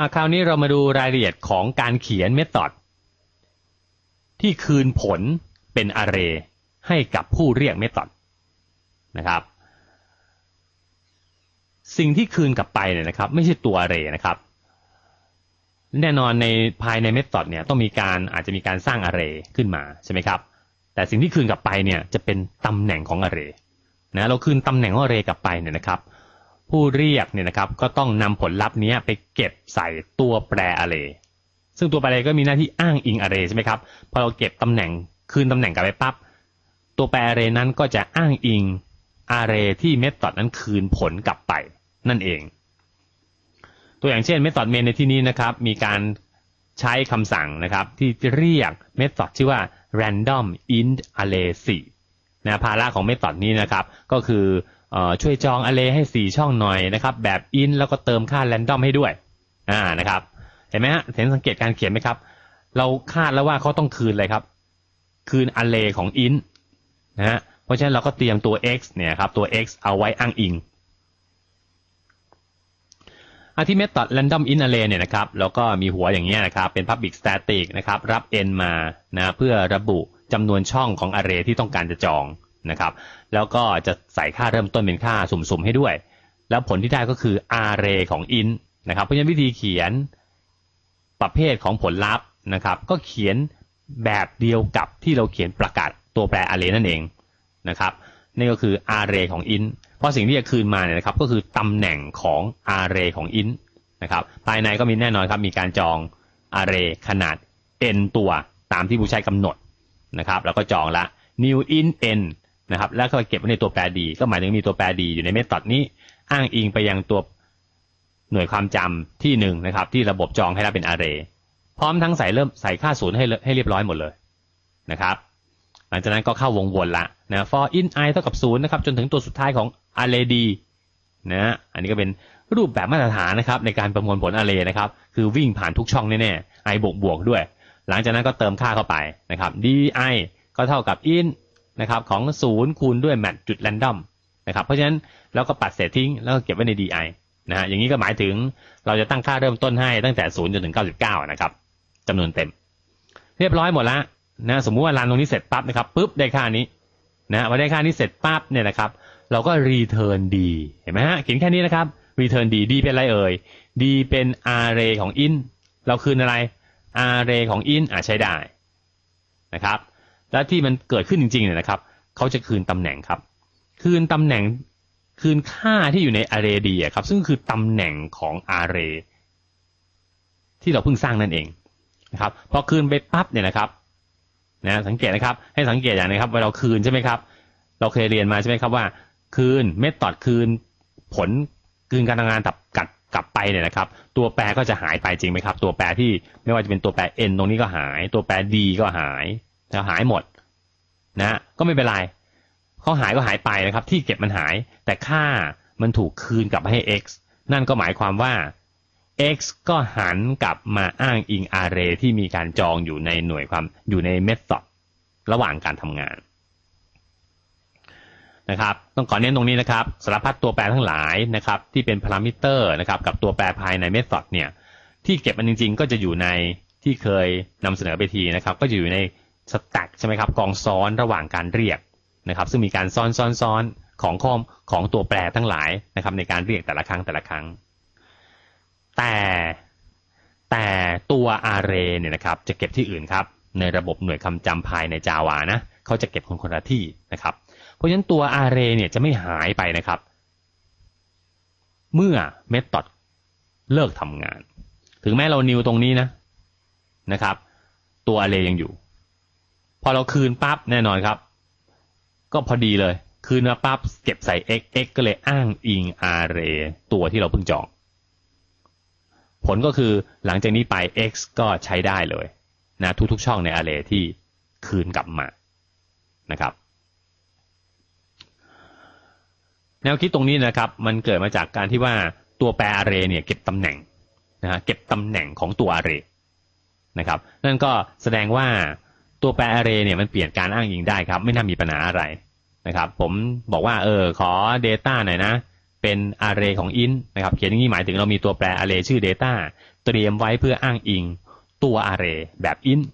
อะคราวนี้เรามาดูรายละเอียดของการเขียนเมธอดที่คืนผลเป็น array ให้กับผู้เรียกเมธอดนะครับ สิ่งที่คืนกลับไปเนี่ยนะครับ ไม่ใช่ตัว array นะครับ แน่นอนในภายในเมธอดเนี่ยต้องมีการอาจจะมีการสร้าง array ขึ้นมาใช่ไหมครับ แต่สิ่งที่คืนกลับไปเนี่ยจะเป็นตำแหน่งของ array นะเราคืนตำแหน่งของ array กลับไปเนี่ยนะครับ ผู้เรียกเนี่ยนะครับ ก็ต้องนำผลลัพธ์นี้ไปเก็บใส่ตัวแปร array ซึ่งตัวแปร array ก็มีหน้าที่อ้างอิง array ใช่ไหมครับพอเราเก็บตำแหน่งคืนตำแหน่งกลับไปปั๊บตัวแปร array นั้นก็จะอ้างอิง array ที่เมธอดนั้นคืนผลกลับไปนั่นเอง ตัวอย่างเช่นเมธอด main ในที่นี้นะครับ มีการใช้คำสั่งนะครับ ที่เรียกเมธอดชื่อว่า random int array 4นะภาระของเมธอดนี้นะครับ ก็คือ ช่วยจอง array ให้ 4 ช่องหน่อยนะครับ แบบ int แล้วก็เติมค่า random ให้ด้วยอ่านะครับ เห็นไหมฮะเห็นสังเกตการเขียนไหมครับ เราคาดแล้วว่าเขาต้องคืนอะไรครับ คืน array ของ int นะฮะเพราะฉะนั้นเราก็เตรียมตัว x เนี่ยครับตัว x เอาไว้อ้างอิงอาที่ method random in array เนี่ยนะครับแล้วก็มีหัวอย่างเงี้ยนะครับเป็น public static นะครับรับ n มานะเพื่อระบุจำนวนช่องของ array ที่ต้องการจะจอง นะครับ แล้วก็จะใส่ค่าเริ่มต้นเป็นค่าสุ่มๆให้ด้วย แล้วผลที่ได้ก็คือ array ของ int นะครับ เพราะฉะนั้นวิธีเขียนประเภทของผลลัพธ์นะครับ ก็เขียนแบบเดียวกับที่เราเขียนประกาศตัวแปร array นั่นเองนะครับนี่ก็คือ array ของ int เพราะสิ่งที่จะคืนมาเนี่ยนะครับก็คือตำแหน่งของ array ของ int นะครับภายในก็มีแน่นอนครับมีการจอง array ขนาด n ตัวตามที่ผู้ใช้กำหนดนะครับ แล้วก็จองละ new int n นะครับ แล้วก็เก็บไว้ในตัวแปร d ก็หมายถึงมีตัวแปร d อยู่ในเมธอดนี้ อ้างอิงไปยังตัวหน่วยความจำที่หนึ่งนะครับ ที่ระบบจองให้รับเป็น array พร้อมทั้งใส่เริ่มใส่ค่าศูนย์ให้ให้เรียบร้อยหมดเลยนะครับ หลังจากนั้นก็เข้าวงวนละนะ for in i เท่ากับ0นะครับจนถึงตัวสุดท้ายของ array d นะอันนี้ก็เป็นรูปแบบมาตรฐานนะครับในการประมวลผล array นะครับ คือวิ่งผ่านทุกช่องแน่ๆ i บวกบวกด้วย หลังจากนั้นก็เติมค่าเข้าไปนะครับ di ก็เท่ากับ in นะครับของ0คูณด้วย mat จุด random นะครับเพราะฉะนั้นเราก็ปัดเศษทิ้งแล้วก็เก็บไว้ใน di นะฮะอย่างนี้ก็หมายถึงเราจะตั้งค่าเริ่มต้นให้ตั้งแต่0จนถึง 99 นะครับจำนวนเต็ม เรียบร้อยหมดล้วนะสมมุติว่ารันตรงนี้เสร็จปั๊บนะครับปุ๊บได้ค่านี้นะพอได้ค่านี้เสร็จปั๊บเนี่ยนะครับเราก็ return d เห็นไหมฮะเขียนแค่นี้นะครับ return d d เป็นอะไรเอ่ย d เป็น array ของ int เราคืนอะไร array ของ int อะใช้ได้นะครับ แล้วที่มันเกิดขึ้นจริงๆเนี่ยนะครับเขาจะคืนตำแหน่งครับ คืนตำแหน่งคืนค่าที่อยู่ใน array d อะครับ ซึ่งคือตำแหน่งของ array ที่เราเพิ่งสร้างนั่นเองนะครับพอคืนไปปั๊บเนี่ยนะครับนะสังเกตนะครับ ให้สังเกตอย่างนะครับเวลาเราคืนใช่ไหมครับ เราเคยเรียนมาใช่ไหมครับว่า คืนเมธอดคืนผลคืนการทำงานกลับกลับกลับไปเนี่ยนะครับ ตัวแปรก็จะหายไปจริงไหมครับ ตัวแปรที่ไม่ว่าจะเป็นตัวแปร n ตรงนี้ก็หาย ตัวแปร d ก็หาย แล้วหายหมดนะก็ไม่เป็นไรเขาหายก็หายไปนะครับ ที่เก็บมันหาย แต่ค่ามันถูกคืนกลับให้ x นั่นก็หมายความว่า x ก็หันกลับมาอ้างอิง array ที่มีการจองอยู่ในหน่วยความอยู่ใน method ระหว่างการทำงานนะครับ ต้องขอเน้นตรงนี้นะครับสารพัดตัวแปรทั้งหลายนะครับ ที่เป็นพารามิเตอร์นะครับ กับตัวแปรภายใน method เนี่ย ที่เก็บมันจริง ๆ ก็จะอยู่ในที่เคยนำเสนอไปทีนะครับ ก็อยู่ใน stack ใช่ไหมครับกองซ้อนระหว่างการเรียกนะครับ ซึ่งมีการซ้อนซ้อนซ้อนของข้อมของตัวแปรทั้งหลายนะครับ ในการเรียกแต่ละครั้งแต่ละครั้ง แต่แต่ตัว array เนี่ยนะครับ จะเก็บที่อื่นครับ ในระบบหน่วยคำจำภายใน Java นะเขาจะเก็บคนคนละที่นะครับ เพราะฉะนั้นตัว array เนี่ยจะไม่หายไปนะครับ เมื่อ method เลิกทำงาน ถึงแม้เรา new ตรงนี้นะนะครับ ตัว array ยังอยู่ พอเราคืนปั๊บแน่นอนครับ ก็พอดีเลย คืนมาปั๊บเก็บใส่ x x ก็เลยอ้างอิง array ตัวที่เราเพิ่งจอง ผลก็คือหลังจากนี้ไป x ก็ใช้ได้เลยนะทุกๆช่องใน array ที่คืนกลับมานะครับ แนวคิดตรงนี้นะครับ มันเกิดมาจากการที่ว่าตัวแปร array เนี่ยเก็บตำแหน่งนะฮะเก็บตำแหน่งของตัว array นะครับ นั่นก็แสดงว่า ตัวแปร array เนี่ยมันเปลี่ยนการอ้างอิงได้ครับ ไม่น่ามีปัญหาอะไรนะครับ ผมบอกว่าเออขอ data หน่อยนะ เป็น array ของ int นะครับ เขียนอย่างนี้หมายถึงเรามีตัวแปร array ชื่อ data เตรียมไว้เพื่ออ้างอิงตัว array แบบ int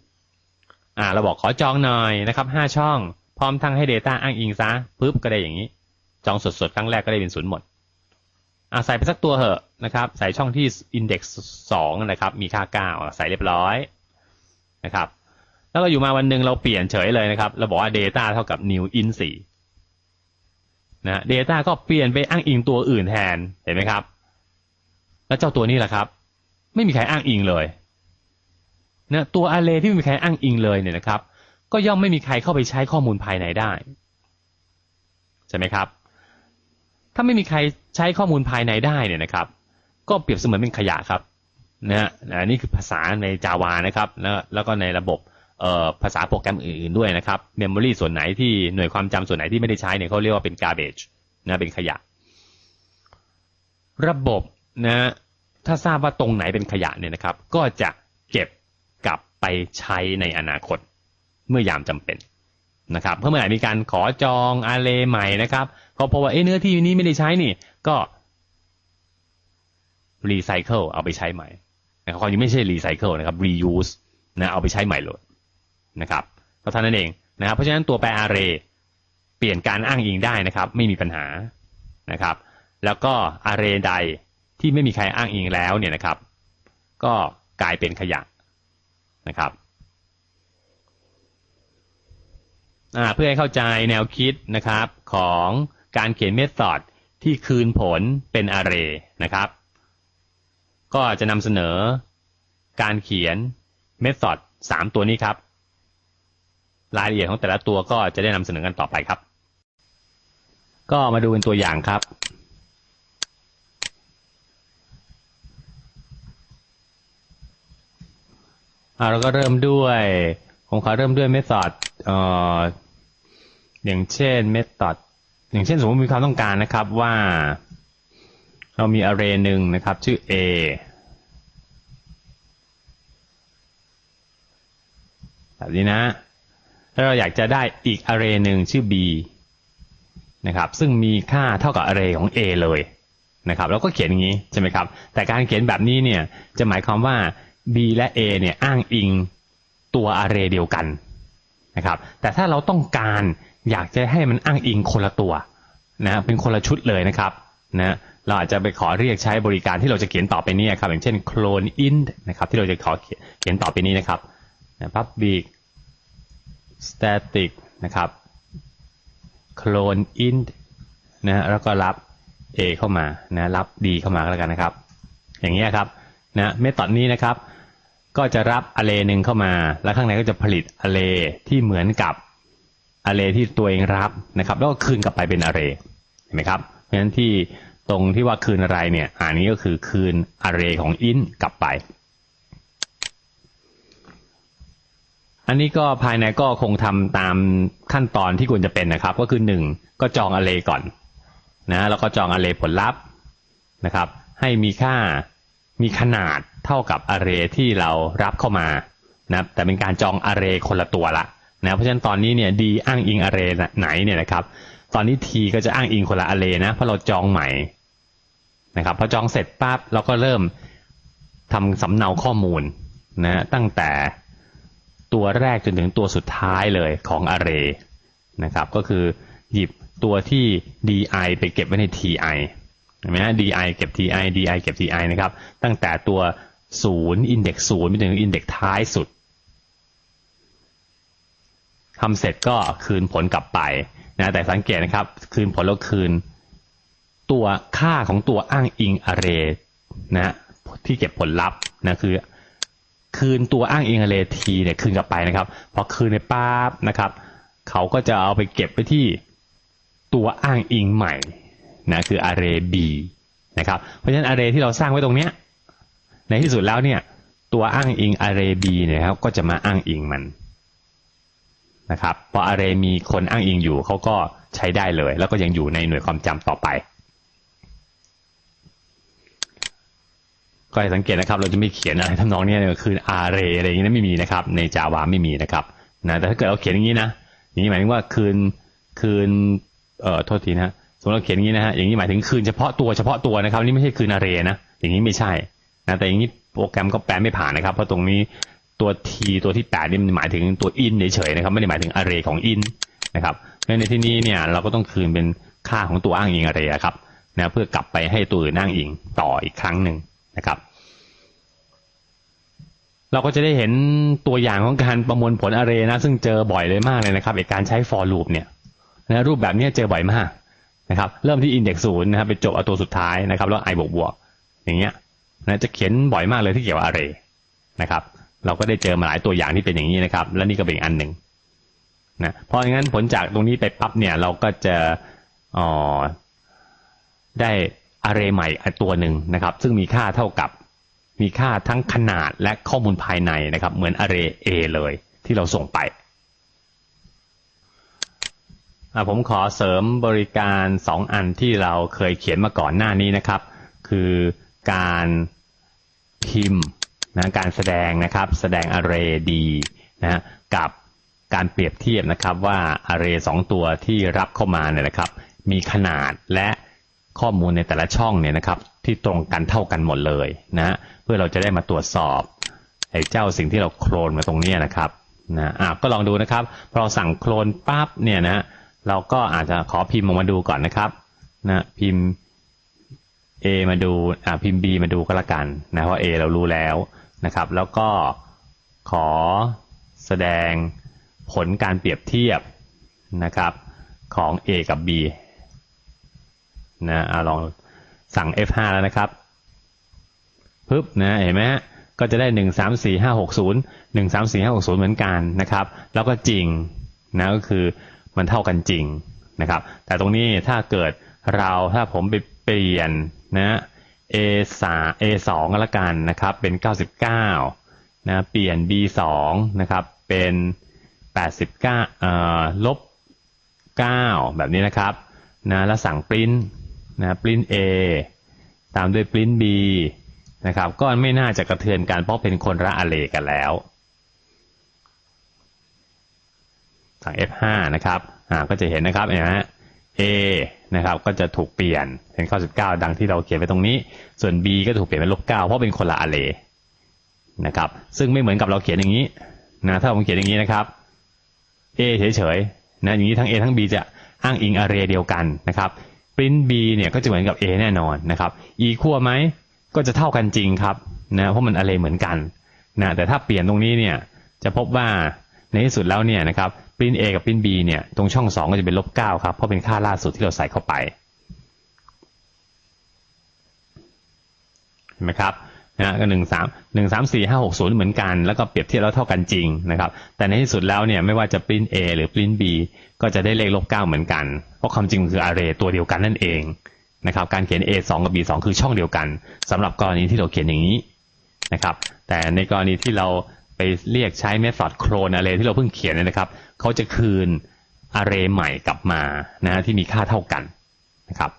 อ่าเราบอกขอจองหน่อยนะครับห้าช่อง พร้อมทั้งให้ data อ้างอิงซะปุ๊บก็ได้อย่างนี้ จองสดๆ ครั้งแรกก็ได้เป็นศูนย์หมดอ่าใส่ไปสักตัวเหอะนะครับใส่ช่องที่ index สองนะครับมีค่าเก้าใส่เรียบร้อยนะครับ แล้วก็อยู่มาวันหนึ่งเราเปลี่ยนเฉยเลยนะครับ เราบอกว่า data เท่ากับ new int สี่นะ data ก็เปลี่ยนไปอ้างอิงตัวอื่นแทน เห็นไหมครับ แล้วเจ้าตัวนี้แหละครับ ไม่มีใครอ้างอิงเลยนะตัว array ที่ไม่มีใครอ้างอิงเลยเนี่ยนะครับ ก็ย่อมไม่มีใครเข้าไปใช้ข้อมูลภายในได้ ใช่ไหมครับ ถ้าไม่มีใครใช้ข้อมูลภายในได้เนี่ยนะครับ ก็เปรียบเสมือนเป็นขยะครับนะฮะนนี้คือภาษาใน Java นะครับ แล้วแล้วก็ในระบบ ภาษาโปรแกรมอื่นๆด้วยนะครับเมมโมรีส่วนไหนที่หน่วยความจำส่วนไหนที่ไม่ได้ใช้เนี่ยเขาเรียกว่าเป็น garbage นะเป็นขยะ ระบบนะถ้าทราบว่าตรงไหนเป็นขยะเนี่ยนะครับ ก็จะเก็บกลับไปใช้ในอนาคต เมื่อยามจำเป็นนะครับเพื่อเมื่อไหร่มีการขอจองอาเลใหม่นะครับก็เพราะว่าเอ้เนื้อที่นี้ไม่ได้ใช้นี่ ก็รีไซเคิลเอาไปใช้ใหม่นะครับความจริงไม่ใช่รีไซเคิลนะครับ reuse นะเอาไปใช้ใหม่เลย นะครับก็เท่านั้นเองนะครับเพราะฉะนั้นตัวแปร array เปลี่ยนการอ้างอิงได้นะครับไม่มีปัญหานะครับแล้วก็ array ใดที่ไม่มีใครอ้างอิงแล้วเนี่ยนะครับ ก็กลายเป็นขยะนะครับเพื่อให้เข้าใจแนวคิดนะครับของการเขียนเมธอดที่คืนผลเป็น array นะครับ ก็จะนำเสนอการเขียนเมธอดสามตัวนี้ครับ รายละเอียดของแต่ละตัวก็จะได้นำเสนอกันต่อไปครับ ก็มาดูเป็นตัวอย่างครับ เราก็เริ่มด้วยผมขอเริ่มด้วยเมธอดเอออย่างเช่นเมธอดอย่างเช่นสมมติมีความต้องการนะครับว่าเรามี array หนึ่งนะครับชื่อ a แบบนี้นะ แล้วเราอยากจะได้อีก array หนึ่งชื่อ b นะครับ ซึ่งมีค่าเท่ากับ array ของ a เลยนะครับแล้วก็เขียนอย่างนี้ใช่ไหมครับ แต่การเขียนแบบนี้เนี่ยจะหมายความว่า b และ a เนี่ยอ้างอิงตัว array เดียวกันนะครับแต่ถ้าเราต้องการอยากจะให้มันอ้างอิงคนละตัวนะเป็นคนละชุดเลยนะครับนะเราอาจจะไปขอเรียกใช้บริการที่เราจะเขียนต่อไปนี้ครับอย่างเช่น clone int นะครับที่เราจะขอเขียนต่อไปนี้นะครับนะ public static นะครับ clone int นะแล้วก็รับ a เข้ามานะรับ d เข้ามาแล้วกันนะครับ อย่างนี้ครับนะเมธอดนี้นะครับ ก็จะรับ array หนึ่งเข้ามา แล้วข้างในก็จะผลิต array ที่เหมือนกับ array ที่ตัวเองรับนะครับ แล้วก็คืนกลับไปเป็น array เห็นไหมครับ เพราะฉะนั้นที่ตรงที่ว่าคืนอะไรเนี่ยอันนี้ก็คือคืน array ของ int กลับไป อันนี้ก็ภายในก็คงทำตามขั้นตอนที่ควรจะเป็นนะครับ ก็คือหนึ่งก็จอง array ก่อนนะแล้วก็จอง array ผลลัพธ์นะครับ ให้มีค่ามีขนาดเท่ากับ array ที่เรารับเข้ามานะแต่เป็นการจอง array คนละตัวละนะเพราะฉะนั้นตอนนี้เนี่ย d อ้างอิง array ไหนเนี่ยนะครับ ตอนนี้ t ก็จะอ้างอิงคนละ array นะเพราะเราจองใหม่นะครับพอจองเสร็จปั๊บเราก็เริ่มทำสำเนาข้อมูลนะตั้งแต่ ตัวแรกจนถึงตัวสุดท้ายเลยของ array นะครับก็คือหยิบตัวที่ di ไปเก็บไว้ใน ti เห็นไหมฮะ di เก็บ ti di เก็บ ti นะครับตั้งแต่ตัวศูนย์อินเด็กซ์ศูนย์ไปถึงอินเด็กซ์ท้ายสุดทำเสร็จก็คืนผลกลับไปนะแต่สังเกตนะครับ คืนผลแล้วคืน ตัวค่าของตัวอ้างอิง array นะที่เก็บผลลัพธ์นะคือ คืนตัวอ้างอิง array t เนี่ยคืนกลับไปนะครับ พอคืนในปั๊บนะครับ เขาก็จะเอาไปเก็บไปที่ตัวอ้างอิงใหม่นะคือ array b นะครับ เพราะฉะนั้น array ที่เราสร้างไว้ตรงเนี้ยในที่สุดแล้วเนี่ยตัวอ้างอิง array b เนี่ยครับก็จะมาอ้างอิงมันนะครับพอ array มีคนอ้างอิงอยู่เขาก็ใช้ได้เลย แล้วก็ยังอยู่ในหน่วยความจำต่อไป ก็ให้สังเกตนะครับ เราจะไม่เขียนอะไรทำนองนี้คือ array อะไรอย่างนี้ไม่มีนะครับ ใน Java ไม่มีนะครับนะแต่ถ้าเกิดเราเขียนอย่างนี้นะอย่างนี้หมายถึงว่าคืนคืนเอ่อโทษทีนะสมมติเราเขียนอย่างนี้นะฮะอย่างนี้หมายถึงคืนเฉพาะตัวเฉพาะตัวนะครับนี่ไม่ใช่คืน array นะอย่างนี้ไม่ใช่นะแต่อย่างนี้โปรแกรมก็แปลไม่ผ่านนะครับ เพราะตรงนี้ตัว t ตัวที่แปดนี่มันหมายถึงตัว in เฉยๆนะครับไม่ได้หมายถึง array ของ in นะครับเพราะในที่นี้เนี่ยเราก็ต้องคืนเป็นค่าของตัวอ้างอิง array ครับนะเพื่อกลับไปให้ตัวอื่นอ้างอิงต่ออีกครั้งหนึ่งนะครับ เราก็จะได้เห็นตัวอย่างของการประมวลผล array นะ ซึ่งเจอบ่อยเลยมากเลยนะครับในการใช้ for loop เนี่ยนะรูปแบบนี้เจอบ่อยมากนะครับ เริ่มที่ index ศูนย์นะครับไปจบเอาตัวสุดท้ายนะครับแล้ว i บวกบวกอย่างเงี้ยนะจะเขียนบ่อยมากเลยที่เกี่ยวกับ array นะครับ เราก็ได้เจอมาหลายตัวอย่างที่เป็นอย่างนี้นะครับ และนี่ก็เป็นอีกอันหนึ่งนะเพราะงั้นผลจากตรงนี้ไปปั๊บเนี่ยเราก็จะอ๋อได้ array ใหม่ตัวหนึ่งนะครับ ซึ่งมีค่าเท่ากับ มีค่าทั้งขนาดและข้อมูลภายในนะครับ เหมือน array A เลยที่เราส่งไป ผมขอเสริมบริการสองอันที่เราเคยเขียนมาก่อนหน้านี้นะครับ คือการพิมพ์นะการแสดงนะครับแสดง array D นะกับการเปรียบเทียบนะครับว่า array สองตัวที่รับเข้ามาเนี่ยนะครับ มีขนาดและข้อมูลในแต่ละช่องเนี่ยนะครับ ที่ตรงกันเท่ากันหมดเลยนะ เพื่อเราจะได้มาตรวจสอบไอ้เจ้าสิ่งที่เราโคลนมาตรงนี้นะครับนะอะก็ลองดูนะครับ พอเราสั่งโคลนปั๊บเนี่ยนะเราก็อาจจะขอพิมพ์ออกมาดูก่อนนะครับนะพิมพ์ A มาดูอ่าพิมพ์ B มาดูก็แล้วกันนะเพราะ A เรารู้แล้วนะครับ แล้วก็ขอแสดงผลการเปรียบเทียบนะครับของ A กับ B นะอะลองสั่ง F5 แล้วนะครับ ปึ๊บนะเห็นไหมฮะก็จะได้หนึ่งสามสี่ห้าหกศูนย์หนึ่งสามสี่ห้าหกศูนย์เหมือนกันนะครับ แล้วก็จริงนะก็คือมันเท่ากันจริงนะครับ แต่ตรงนี้ถ้าเกิดเราถ้าผมไปเปลี่ยนนะ A สา A สองก็แล้วกันนะครับ เป็นเก้าสิบเก้านะเปลี่ยน B สองนะครับ เป็นแปดสิบเก้าเอ่อลบเก้าแบบนี้นะครับนะแล้วสั่งปริ้นนะปริ้น A ตามด้วยปริ้น B นะครับ ก็ไม่น่าจะกระเทือนกันเพราะเป็นคนละอะเลกันแล้ว สั่ง F5 นะครับ อ่า ก็จะเห็นนะครับเนี่ยฮะ A นะครับ ก็จะถูกเปลี่ยนเป็น99ดังที่เราเขียนไว้ตรงนี้ ส่วน B ก็ถูกเปลี่ยนเป็นลบ9เพราะเป็นคนละอะเลนะครับ ซึ่งไม่เหมือนกับเราเขียนอย่างนี้นะ ถ้าผมเขียนอย่างนี้นะครับ A เฉยๆนะ อย่างนี้ทั้ง A ทั้ง B จะอ้างอิงอะเรเดียวกันนะครับ print B เนี่ยก็จะเหมือนกับ A แน่นอนนะครับ E ขั้วไหม ก็จะเท่ากันจริงครับนะเพราะมันอะเรเหมือนกันนะแต่ถ้าเปลี่ยนตรงนี้เนี่ยจะพบว่าในที่สุดแล้วเนี่ยนะครับปริ้น A กับปริ้น B เนี่ยตรงช่อง 2 ก็จะเป็นลบ9ครับเพราะเป็นค่าล่าสุดที่เราใส่เข้าไปเห็นไหมครับนะก็หนึ่งสามหนึ่งสามสี่ห้าหกศูนย์เหมือนกัน แล้วก็เปรียบเทียบแล้วเท่ากันจริงนะครับ แต่ในที่สุดแล้วเนี่ยไม่ว่าจะปริ้น A หรือปริ้น B ก็จะได้เลขลบเก้าเหมือนกัน เพราะความจริงคือ array ตัวเดียวกันนั่นเอง นะครับการเขียน A 2กับ B 2คือช่องเดียวกันสำหรับกรณีที่เราเขียนอย่างนี้นะครับ แต่ในกรณีที่เราไปเรียกใช้เมธอดโคลน array ที่เราเพิ่งเขียนนะครับเขาจะคืน array ใหม่กลับมานะฮะที่มีค่าเท่ากันนะครับ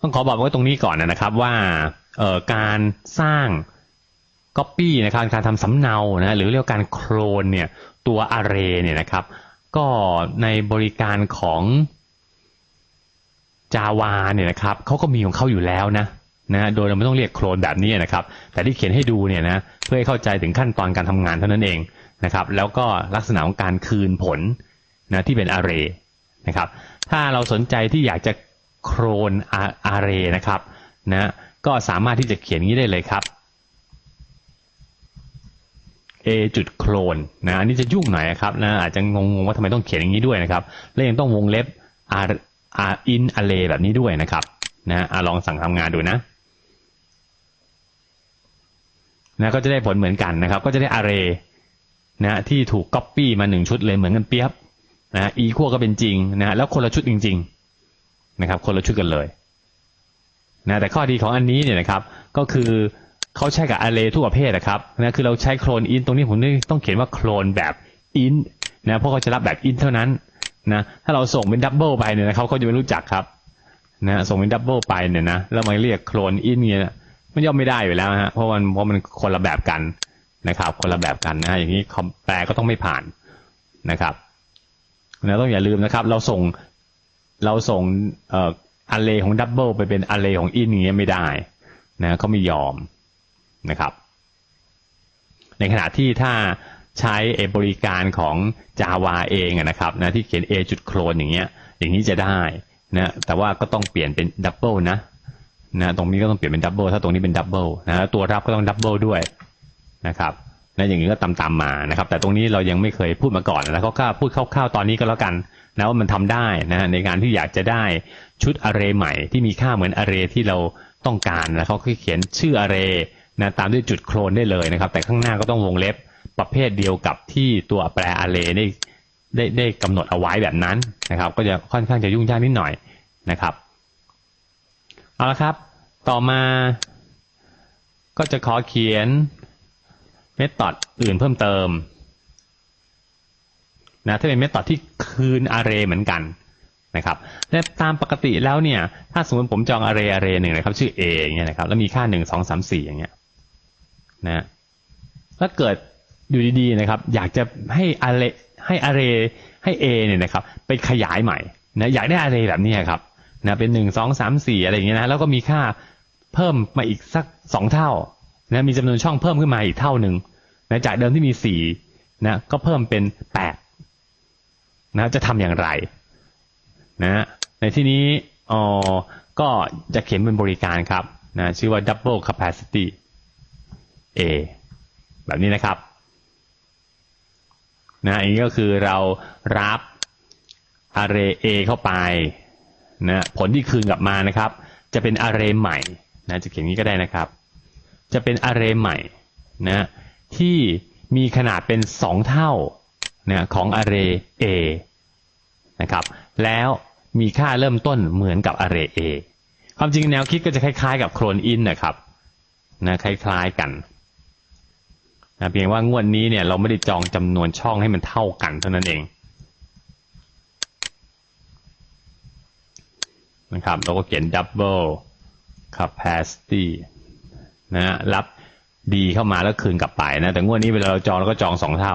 ต้องขอบอกไว้ตรงนี้ก่อนนะครับว่าการสร้าง Copy นะครับการทำสำเนานะหรือเรียกการโคลนเนี่ยตัว array เนี่ยนะครับ ก็ในบริการของ Java เนี่ยนะครับเขาก็มีของเขาอยู่แล้วนะนะโดยเราไม่ต้องเรียกโคลนแบบนี้นะครับ แต่ที่เขียนให้ดูเนี่ยนะเพื่อให้เข้าใจถึงขั้นตอนการทำงานเท่านั้นเองนะครับ แล้วก็ลักษณะของการคืนผลนะที่เป็น array นะครับ ถ้าเราสนใจที่อยากจะโคลน array นะครับนะก็สามารถที่จะเขียนงี้ได้เลยครับ a จุดโคลนนะอันนี้จะยุ่งหน่อยครับนะอาจจะงงว่าทำไมต้องเขียนอย่างนี้ด้วยนะครับ และยังต้องวงเล็บ r r in array แบบนี้ด้วยนะครับนะลองสั่งทำงานดูนะนะก็จะได้ผลเหมือนกันนะครับ ก็จะได้ array นะที่ถูก copy มาหนึ่งชุดเลยเหมือนกันเปียบนะ e ขั้วก็เป็นจริงนะแล้วคนละชุดจริง ๆ นะครับ คนละชุดกันเลยนะแต่ข้อดีของอันนี้เนี่ยนะครับก็คือ เขาใช้กับ array ทุกประเภทนะครับนะคือเราใช้โคลน in ตรงนี้ผมต้องเขียนว่าโคลนแบบ in นะเพราะเขาจะรับแบบ in เท่านั้นนะถ้าเราส่งเป็นดับเบิลไปเนี่ยนะเขาก็จะไม่รู้จักครับนะส่งเป็นดับเบิลไปเนี่ยนะแล้วมาเรียกโคลน in เนี่ยมันย่อมไม่ได้อยู่แล้วฮะเพราะมันเพราะมันคนละแบบกันนะครับ คนละแบบกันนะอย่างนี้คอมแปลก็ต้องไม่ผ่านนะครับนะต้องอย่าลืมนะครับ เราส่งเราส่งเอ่ออเรของดับเบิลไปเป็นอาเรของอินอย่างเงี้ยไม่ได้นะเขาไม่ยอม นะครับ ในขณะที่ถ้าใช้เอบริการของ Java เองนะครับนะที่เขียน a จุดโคลนอย่างเงี้ยอย่างนี้จะได้นะแต่ว่าก็ต้องเปลี่ยนเป็นดับเบิลนะนะตรงนี้ก็ต้องเปลี่ยนเป็นดับเบิลถ้าตรงนี้เป็นดับเบิลนะตัวรับก็ต้องดับเบิลด้วยนะครับนะอย่างนี้ก็ตามๆมมานะครับ แต่ตรงนี้เรายังไม่เคยพูดมาก่อนนะเขาก็พูดคร่าวๆตอนนี้ก็แล้วกันนะว่ามันทำได้นะในการที่อยากจะได้ชุดอ r เรใหม่ที่มีค่าเหมือนอ r เรที่เราต้องการนะเขาเขียนชื่ออ r เร นะตามด้วยจุดโคลนได้เลยนะครับ แต่ข้างหน้าก็ต้องวงเล็บประเภทเดียวกับที่ตัวแปรอ r เรได้ได้ได้กำหนดเอาไว้แบบนั้นนะครับ ก็จะค่อนข้างจะยุ่งยากนิดหน่อยนะครับเอาละครับ ต่อมาก็จะขอเขียนเมธอดอื่นเพิ่มเติมนะถ้าเป็นเมธอดที่คืนอาร์เรย์เหมือนกันนะครับและตามปกติแล้วเนี่ย ถ้าสมมติผมจองอาร์เรย์อาร์เรย์หนึ่งนะครับ ชื่อ A อย่างเงี้ยนะครับ แล้วมีค่าหนึ่งสองสามสี่อย่างเงี้ย นะถ้าเกิดอยู่ดีๆนะครับ อยากจะให้อาร์เรให้อาร์เรให้ A เนี่ยนะครับไปขยายใหม่นะอยากได้อาร์เรแบบนี้ครับนะเป็นหนึ่งสองสามสี่อะไรอย่างเงี้ยนะแล้วก็มีค่าเพิ่มมาอีกสักสองเท่านะมีจำนวนช่องเพิ่มขึ้นมาอีกเท่าหนึ่งนะจากเดิมที่มีสี่นะก็เพิ่มเป็นแปดนะจะทำอย่างไรนะในที่นี้อ๋อก็จะเขียนเป็นบริการครับนะชื่อว่า double capacity A แบบนี้นะครับนะอันนี้ก็คือเรารับ array A เข้าไปนะผลที่คืนกลับมานะครับ จะเป็น array ใหม่นะจะเขียนนี้ก็ได้นะครับ จะเป็น array ใหม่นะที่มีขนาดเป็น 2 เท่านะของ array A นะครับ แล้วมีค่าเริ่มต้นเหมือนกับ array A ความจริงแนวคิดก็จะคล้ายๆกับโคลนอินนะครับนะคล้ายๆกัน นะเพียงว่างวดนี้เนี่ยเราไม่ได้จองจำนวนช่องให้มันเท่ากันเท่านั้นเองนะครับเราก็เขียน double capacity นะรับดีเข้ามาแล้วคืนกลับไปนะ แต่งวดนี้เวลาเราจองเราก็จองสองเท่า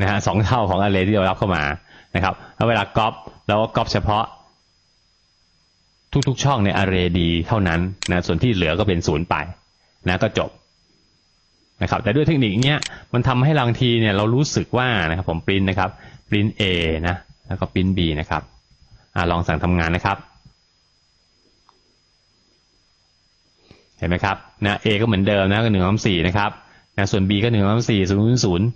นะฮะสองเท่าของอะไรที่เรารับเข้ามานะครับแล้วเวลาก๊อปเราก็ก๊อปเฉพาะ ทุกๆช่องใน array ดีเท่านั้นนะส่วนที่เหลือก็เป็นศูนย์ไปนะก็จบ นะครับแต่ด้วยเทคนิคเนี้ยมันทำให้บางทีเนี่ยเรารู้สึกว่านะครับผมปริ้นนะครับปริ้น A นะแล้วก็ปริ้น B นะครับอลองสั่งทำงานนะครับ เห็นไหมครับนะ A ก็เหมือนเดิมนะก็หนึ่งล้ำสี่นะครับนะส่วน B ก็หนึ่งล้ำสี่ศูนย์ศูนย์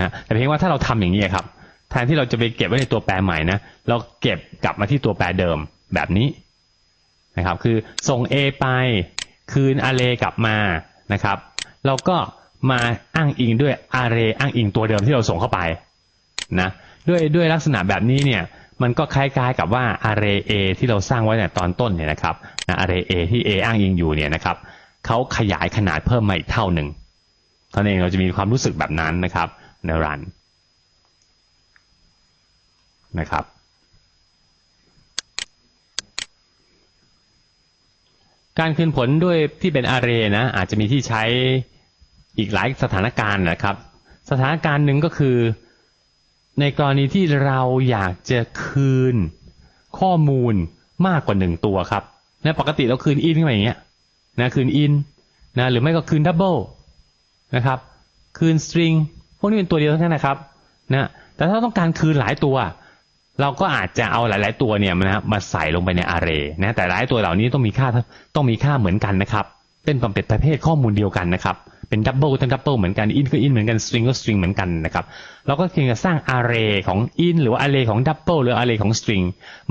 นะแต่เพียงว่าถ้าเราทำอย่างนี้ครับแทนที่เราจะไปเก็บไว้ในตัวแปรใหม่นะเราเก็บกลับมาที่ตัวแปรเดิมแบบนี้นะครับ คือส่ง A ไปคืน array กลับมานะครับ เราก็มาอ้างอิงด้วย array อ้างอิงตัวเดิมที่เราส่งเข้าไปนะด้วยด้วยลักษณะแบบนี้เนี่ยมันก็คล้ายๆกับว่า array A ที่เราสร้างไว้ในตอนต้นเนี่ยนะครับนะ array A ที่ A อ้างอิงอยู่เนี่ยนะครับเขาขยายขนาดเพิ่มมาอีกเท่าหนึ่งท่านเองเราจะมีความรู้สึกแบบนั้นนะครับในรันนะครับการคืนผลด้วยที่เป็น array นะอาจจะมีที่ใช้ อีกหลายสถานการณ์นะครับ สถานการณ์หนึ่งก็คือ ในกรณีที่เราอยากจะคืนข้อมูลมากกว่าหนึ่งตัวครับนะปกติเราคืนอินขึ้นอย่างเงี้ยนะคืนอินนะหรือไม่ก็คืนดับเบิลนะครับ คืนสตริงพวกนี้เป็นตัวเดียวเท่านั้นนะครับนะแต่ถ้าต้องการคืนหลายตัว เราก็อาจจะเอาหลาย ๆ ตัวเนี่ยนะมาใส่ลงไปในอาร์เรย์นะแต่หลายตัวเหล่านี้ต้องมีค่าต้องมีค่าเหมือนกันนะครับ เป็นประเภทข้อมูลเดียวกันนะครับ เป็นดับเบิลทั้งดับเบิลเหมือนกัน อินก็อินเหมือนกัน สตริงก็สตริงเหมือนกันนะครับ เราก็เพียงจะสร้างอาร์เรย์ของอินหรือว่าอาร์เรย์ของดับเบิลหรืออาร์เรย์ของสตริง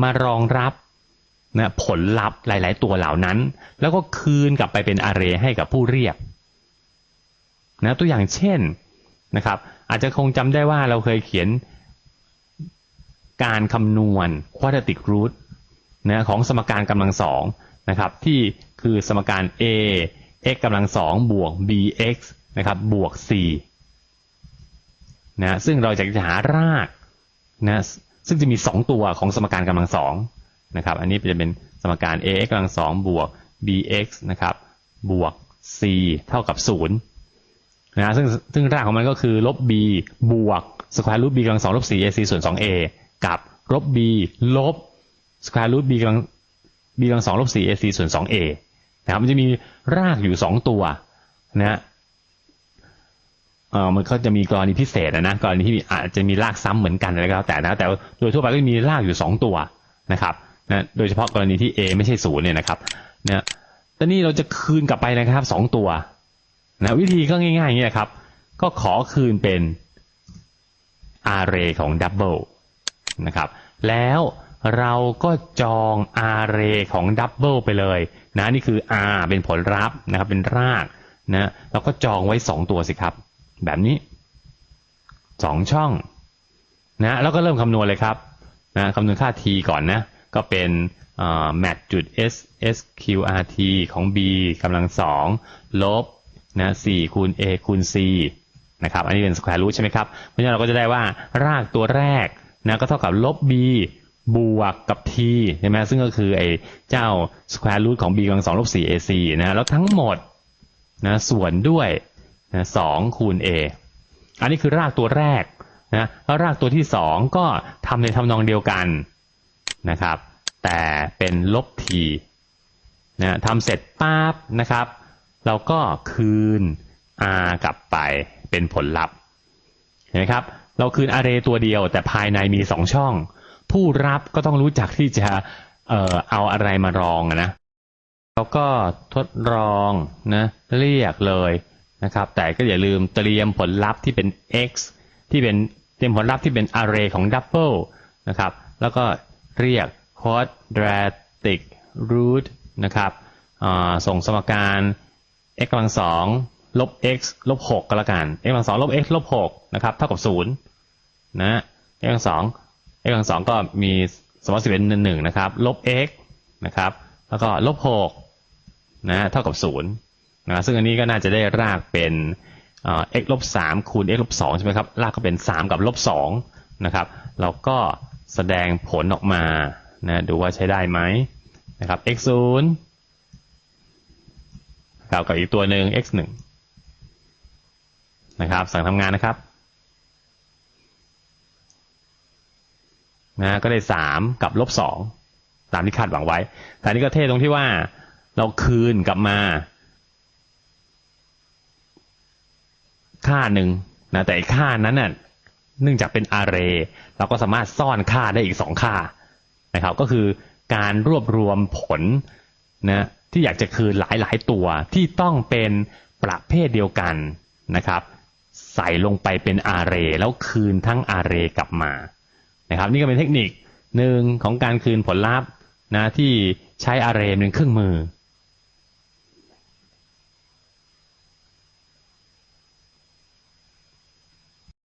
มารองรับนะผลลัพธ์หลาย ๆ ตัวเหล่านั้น แล้วก็คืนกลับไปเป็นอาร์เรย์ให้กับผู้เรียกนะตัวอย่างเช่นนะครับ อาจจะคงจำได้ว่าเราเคยเขียนการคำนวณ quadratic root นะของสมการกำลังสอง นะครับที่คือสมการ a x กำลังสองบวก bx นะครับบวก c นะซึ่งเราจะหารากนะซึ่งจะมี 2 ตัวของสมการกำลังสองนะครับอันนี้จะเป็นสมการ ax กำลังสองบวก bx นะครับบวก c เท่ากับ0นะซึ่งซึ่งรากของมันก็คือลบ b บวก square root b กำลังสองลบสี่ ac ส่วนสอง a กับลบ b ลบ square root b กำลัง b กำลังสองลบสี่ ac ส่วนสอง a นะครับมันจะมีรากอยู่สองตัวนะฮะเออมันก็จะมีกรณีพิเศษนะนะกรณีที่อาจจะมีรากซ้ำเหมือนกันอะไรก็แล้วแต่นะแต่โดยทั่วไปก็มีรากอยู่สองตัวนะครับนะโดยเฉพาะกรณีที่ a ไม่ใช่ศูนย์เนี่ยนะครับนะแต่นี่เราจะคืนกลับไปนะครับสองตัวนะวิธีก็ง่ายๆอย่างนี้นะครับ ก็ขอคืนเป็น array ของ double นะครับแล้ว เราก็จอง array ของ double ไปเลยนะนี่คือ r เป็นผลลัพธ์นะครับเป็นรากนะแล้วก็จองไว้ 2 ตัวสิครับ แบบนี้ 2 ช่องนะแล้วก็เริ่มคำนวณเลยครับนะคำนวณค่า t ก่อนนะ ก็เป็น mat จุด s sqrt ของ b กำลังสองลบนะ4คูณ a คูณ c นะครับ อันนี้เป็น square root ใช่ไหมครับ เพราะฉะนั้นเราก็จะได้ว่ารากตัวแรกนะก็เท่ากับลบ b บวกกับ t ใช่ไหมซึ่งก็คือไอ้เจ้า square root ของ b กำลังสองลบ4 ac นะแล้วทั้งหมดนะส่วนด้วยนะ2คูณ a อันนี้คือรากตัวแรกนะแล้วรากตัวที่2ก็ทำในทำนองเดียวกันนะครับ แต่เป็นลบ t นะทำเสร็จปั๊บนะครับ เราก็คืน r กลับไปเป็นผลลัพธ์เห็นไหมครับ เราคืน array ตัวเดียวแต่ภายในมี2ช่อง ผู้รับก็ต้องรู้จักที่จะเอ่อเอาอะไรมารองอะนะเราก็ทดลองนะเรียกเลยนะครับ แต่ก็อย่าลืมเตรียมผลลัพธ์ที่เป็น x ที่เป็นเตรียมผลลัพธ์ที่เป็น array ของ double นะครับ แล้วก็เรียก quadratic root นะครับส่งสมการ x กำลังสองลบ x ลบหกก็แล้วกัน x กำลังสองลบ x ลบหกนะครับ เท่ากับศูนย์นะ x กำลังสอง x กำลังสองก็มีสมมติสิบเอ็ดหนึ่งนะครับ ลบ x นะครับ แล้วก็ลบหกนะเท่ากับศูนย์นะซึ่งอันนี้ก็น่าจะได้รากเป็นเอ่อ x ลบสามคูณ x ลบสองใช่ไหมครับ รากก็เป็นสามกับลบสองนะครับ เราก็แสดงผลออกมานะดูว่าใช้ได้ไหมนะครับ x ศูนย์กับกับอีกตัวหนึ่ง x หนึ่งนะครับ สั่งทำงานนะครับ นะก็ได้สามกับลบสองตามที่คาดหวังไว้ แต่นี่ก็เท่ตรงที่ว่าเราคืนกลับมา ค่าหนึ่งนะแต่อีกค่านั้นน่ะเนื่องจากเป็น array เราก็สามารถซ่อนค่าได้อีกสองค่านะครับ ก็คือการรวบรวมผลนะที่อยากจะคืนหลายๆตัวที่ต้องเป็นประเภทเดียวกันนะครับ ใส่ลงไปเป็น array แล้วคืนทั้ง array กลับมา นะครับ นี่ก็เป็นเทคนิคหนึ่งของการคืนผลลัพธ์นะที่ใช้อะเรมเป็นเครื่องมือ